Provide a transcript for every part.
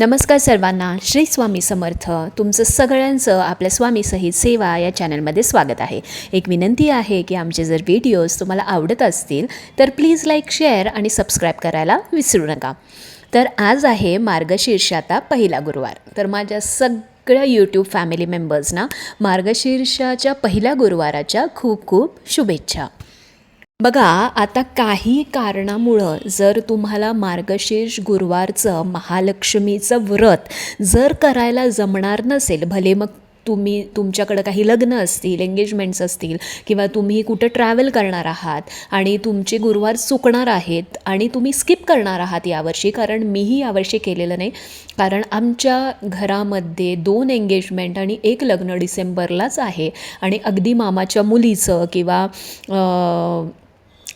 नमस्कार सर्वांना श्री स्वामी समर्थ. तुमचं सगळ्यांचं आपल्या स्वामी सहित सेवा या चॅनलमध्ये स्वागत आहे. एक विनंती आहे की आमचे जर व्हिडिओज तुम्हाला आवडत असतील तर प्लीज लाईक शेअर आणि सबस्क्राईब करायला विसरू नका. तर आज आहे मार्गशीर्षाचा पहिला गुरुवार. तर माझ्या सगळ्या यूट्यूब फॅमिली मेंबर्सना मार्गशीर्षाच्या पहिल्या गुरुवाराच्या खूप खूप शुभेच्छा. बघा आता काही कारणामुळं जर तुम्हाला मार्गशीर्ष गुरुवारचं महालक्ष्मीचं व्रत जर करायला जमणार नसेल भले मग तुम्ही तुमच्याकडं काही लग्न असतील एंगेजमेंट्स असतील किंवा तुम्ही कुठं ट्रॅव्हल करणार आहात आणि तुमचे गुरुवार चुकणार आहेत आणि तुम्ही स्किप करणार आहात यावर्षी कारण मीही यावर्षी केलेलं नाही. कारण आमच्या घरामध्ये दोन एंगेजमेंट आणि एक लग्न डिसेंबरलाच आहे. आणि अगदी मामाच्या मुलीचं किंवा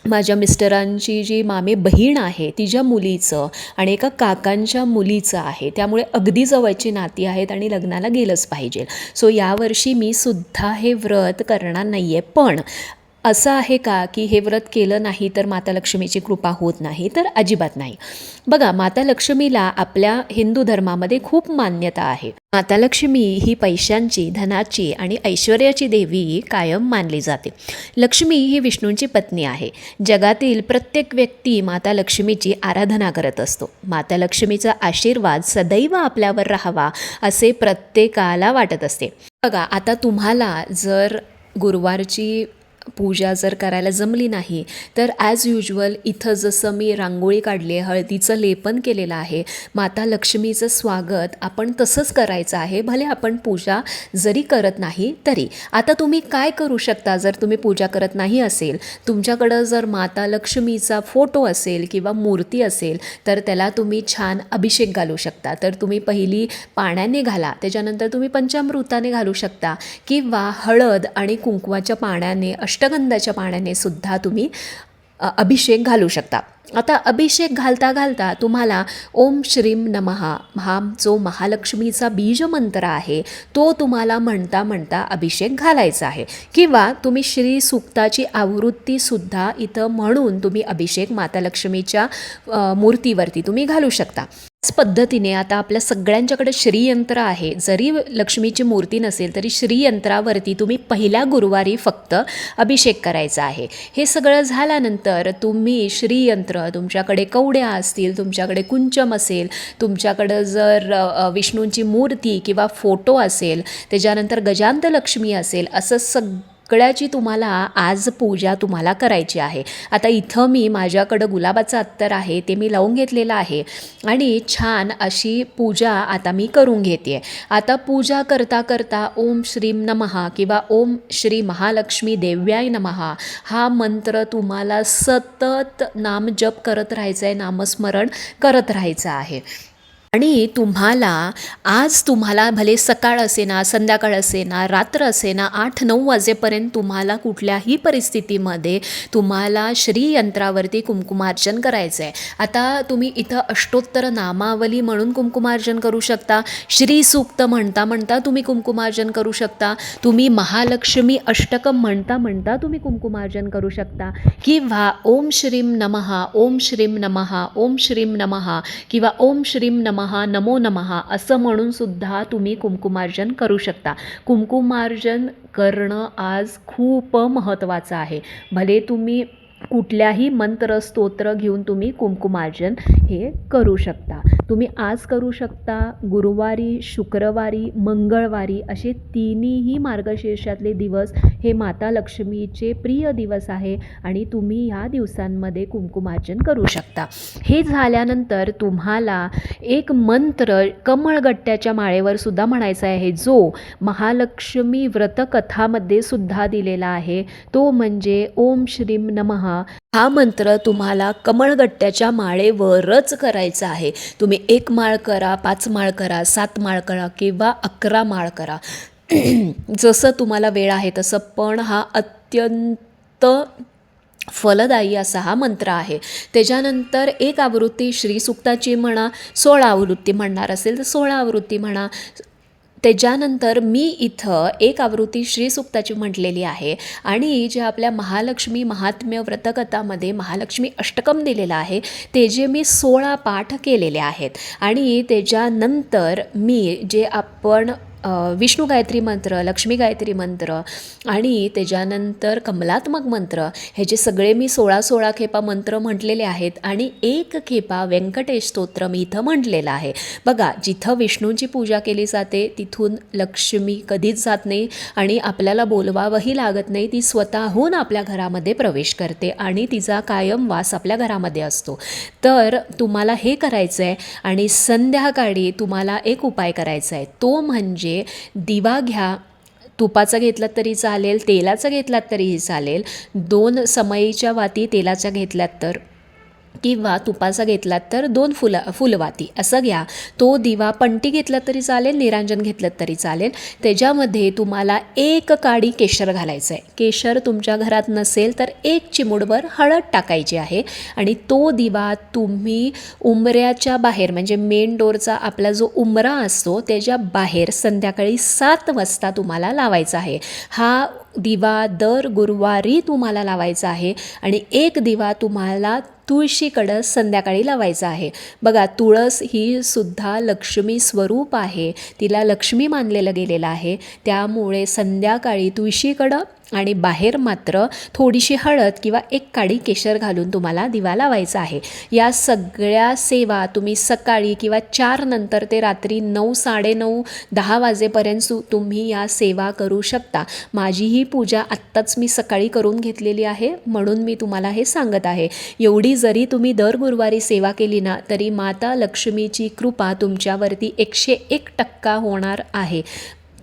माझ्या मिस्टरांची जी मामी बहीण आहे तिच्या मुलीचं आणि एका काकांच्या मुलीचं आहे त्यामुळे अगदी जवळची नाती आहेत आणि लग्नाला गेलंच पाहिजे. सो यावर्षी मी सुद्धा हे व्रत करणार नाही आहे पण असं आहे का की हे व्रत केलं नाही तर माता लक्ष्मीची कृपा होत नाही? तर अजिबात नाही. बघा माता लक्ष्मीला आपल्या हिंदू धर्मामध्ये खूप मान्यता आहे. माता लक्ष्मी ही पैशांची धनाची आणि ऐश्वर्याची देवी कायम मानली जाते. लक्ष्मी ही विष्णूंची पत्नी आहे. जगातील प्रत्येक व्यक्ती माता लक्ष्मीची आराधना करत असतो. माता लक्ष्मीचा आशीर्वाद सदैव आपल्यावर राहावा असे प्रत्येकाला वाटत असते. बघा आता तुम्हाला जर गुरुवारची पूजा जर करायला जमली नाही तर ॲज युजल इथं जसं मी रांगोळी काढली आहे हळदीचं लेपन केलेलं आहे माता लक्ष्मीचं स्वागत आपण तसंच करायचं आहे भले आपण पूजा जरी करत नाही तरी. आता तुम्ही काय करू शकता जर तुम्ही पूजा करत नाही असेल? तुमच्याकडं जर माता लक्ष्मीचा फोटो असेल किंवा मूर्ती असेल तर त्याला तुम्ही छान अभिषेक घालू शकता. तर तुम्ही पहिली पाण्याने घाला त्याच्यानंतर तुम्ही पंचामृताने घालू शकता किंवा हळद आणि कुंकवाच्या पाण्याने अष्टगंधाच्या पाण्याने सुद्धा तुम्ही अभिषेक घालू शकता. आता अभिषेक घालता घालता तुम्हाला ओम श्रीम नमहा हा जो महालक्ष्मीचा बीज मंत्र आहे तो तुम्हाला म्हणता म्हणता अभिषेक घालायचा आहे. किंवा तुम्ही श्री सुक्ताची आवृत्तीसुद्धा इथं म्हणून तुम्ही अभिषेक माता लक्ष्मीच्या मूर्तीवरती तुम्ही घालू शकता. पद्धतीने आता आपल्या सगळ्यांच्याकडे श्रीयंत्र आहे. जरी लक्ष्मीची मूर्ती नसेल तरी श्रीयंत्रावरती तुम्ही पहिल्या गुरुवारी फक्त अभिषेक करायचा आहे. हे सगळं झाल्यानंतर तुम्ही श्रीयंत्र तुमच्याकडे कवड्या असतील तुमच्याकडे कुंचम असेल तुमच्याकडं जर विष्णूंची मूर्ती किंवा फोटो असेल त्याच्यानंतर गजांत लक्ष्मी असेल असं सग सगळ्याची तुम्हाला आज पूजा तुम्हाला करायची आहे. आता इथं मी माझ्याकडं गुलाबाचं अत्तर आहे ते मी लावून घेतलेलं आहे आणि छान अशी पूजा आता मी करून घेते आता पूजा करता करता ओम श्रीम नमहा किंवा ओम श्री महालक्ष्मी देव्याय नमहा हा मंत्र तुम्हाला सतत नामजप करत राहायचं आहे नामस्मरण करत राहायचं आहे. आणि तुम्हाला आज तुम्हाला भले सकाळ असे ना संध्याकाळ असे ना रात्र असे ना आठ नऊ वाजेपर्यंत तुम्हाला कुठल्याही परिस्थितीमध्ये तुम्हाला श्रीयंत्रावरती कुमकुमार्जन करायचं आहे आता तुम्ही इथं अष्टोत्तर नामावली म्हणून कुमकुमार्जन करू शकता. श्रीसूक्त म्हणता म्हणता तुम्ही कुमकुमार्जन करू शकता. तुम्ही महालक्ष्मी अष्टकम म्हणता म्हणता तुम्ही कुमकुमार्जन करू शकता. किंवा ओम श्रीम नमहा ओम श्रीम नमहा ओम श्रीम नमहा किंवा ओम श्रीम नमहा नमो नमहा असं म्हणून सुद्धा तुम्ही कुंकुमार्जन करू शकता. कुंकुमार्जन करणं आज खूप महत्त्वाचं आहे. भले तुम्ही कुठल्याही मंत्र स्तोत्र घेऊन तुम्ही कुंकुमार्जन हे करू शकता. तुम्ही आज करू शकता गुरुवारी शुक्रवारी मंगळवारी असे तिन्हीही मार्गशीर्षातले दिवस. हे माता लक्ष्मीचे प्रिय दिवस आहे आणि तुम्ही ह्या दिवसांमध्ये कुंकुमार्चन करू शकता. हे झाल्यानंतर तुम्हाला एक मंत्र कमळगट्ट्याच्या माळेवर सुद्धा म्हणायचा आहे जो महालक्ष्मी व्रतकथामध्ये सुद्धा दिलेला आहे. तो म्हणजे ओम श्रीम नमः. हा मंत्र तुम्हाला कमळगट्ट्याच्या माळेवरच करायचा आहे. तुम्ही एक माळ करा पाच माळ करा सात माळ करा किंवा अकरा माळ करा. जसं तुम्हाला वेळ आहे तसं पण हा अत्यंत फलदायी असा हा मंत्र आहे. त्याच्यानंतर एक आवृत्ती श्रीसुक्ताची म्हणा सोळा आवृत्ती म्हणणार असेल तर सोळा आवृत्ती म्हणा त्याच्यानंतर मी इथं एक आवृत्ती श्रीसुक्ताची म्हटलेली आहे आणि जे आपल्या महालक्ष्मी महात्म्य व्रतकथामध्ये महालक्ष्मी अष्टकम दिलेलं आहे ते जे मी सोळा पाठ केलेले आहेत आणि त्याच्यानंतर मी जे आपण विष्णू गायत्री मंत्र लक्ष्मी गायत्री मंत्र आणि त्याच्यानंतर कमलात्मक मंत्र हे जे सगळे मी सोळा सोळा खेपा मंत्र म्हटलेले आहेत आणि एक खेपा व्यंकटेश स्तोत्र मी इथं म्हटलेलं आहे. बघा जिथं विष्णूंची पूजा केली जाते तिथून लक्ष्मी कधीच जात नाही आणि आपल्याला बोलवावंही लागत नाही ती स्वतःहून आपल्या घरामध्ये प्रवेश करते आणि तिचा कायम वास आपल्या घरामध्ये असतो. तर तुम्हाला हे करायचं आहे आणि संध्याकाळी तुम्हाला एक उपाय करायचा आहे तो म्हणजे म्हणजे दिवा घ्या तुपाचा घेतलात तरी चालेल तेलाचा घेतलात तरीही चालेल. दोन समईच्या वाती तेलाच्या घेतल्यात तर. किंवा तुपाचा घेतलात तर दोन फुला फुलवाती. असं घ्या. तो दिवा पंटी घेतलं तरी चालेल निरांजन घेतलं तरी चालेल. त्याच्यामध्ये तुम्हाला एक काडी केशर घालायचं आहे केशर तुमच्या घरात नसेल तर एक चिमुडभर हळद टाकायची आहे आणि तो दिवा तुम्ही उंबऱ्याच्या बाहेर म्हणजे मेन डोरचा आपला जो उंबरा असतो त्याच्या बाहेर संध्याकाळी सात वाजता तुम्हाला लावायचा आहे. हा दिवा दर गुरुवारी तुम्हाला लावायचा आहे आणि एक दिवा तुम्हाला तुळशीकडं संध्याकाळी लावायचा आहे. बघा तुळस ही सुद्धा लक्ष्मी स्वरूप आहे. तिला लक्ष्मी मानलेलं गेलेलं आहे. त्यामुळे संध्याकाळी तुळशीकडं आणि बाहेर मात्र थोडीशी हळद किंवा एक काडी केशर घालून तुम्हाला दिवा लावायचा आहे. या सगळ्या सेवा तुम्ही सकाळी किंवा चार नंतर ते रात्री नऊ साडेनऊ दहा वाजेपर्यंत सु तुम्ही या सेवा करू शकता. माझी ही पूजा आत्ताच मी सकाळी करून घेतलेली आहे म्हणून मी तुम्हाला हे सांगत आहे. एवढी जरी तुम्ही दर गुरुवारी सेवा केली ना तरी माता लक्ष्मीची कृपा तुमच्यावरती एकशे एक टक्का होणार आहे.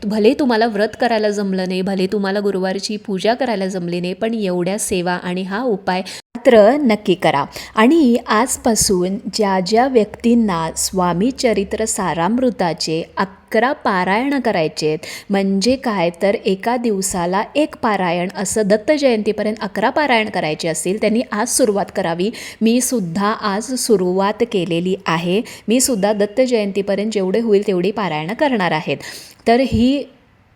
भले तुम्हाला व्रत करायला जमलं नाही भले तुम्हाला गुरुवारची पूजा करायला जमली नाही पण एवढ्या सेवा आणि हा उपाय मात्र नक्की करा. आणि आजपासून ज्या ज्या व्यक्तींना स्वामी चरित्र सारामृताचे अकरा पारायण करायचे आहेत म्हणजे काय? तर एका दिवसाला एक पारायण असं दत्त जयंतीपर्यंत अकरा पारायण करायचे असतील त्यांनी आज सुरुवात करावी. मी सुद्धा आज सुरुवात केलेली आहे. मी सुद्धा दत्त जयंतीपर्यंत जेवढे होईल तेवढी पारायणं करणार आहेत. तर ही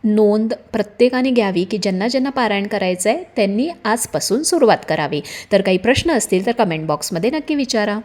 नोंद प्रत्येकाने घ्यावी की ज्यांना ज्यांना पारायण करायचं आहे त्यांनी आजपासून सुरुवात करावी. तर काही प्रश्न असतील तर कमेंट बॉक्समध्ये नक्की विचारा.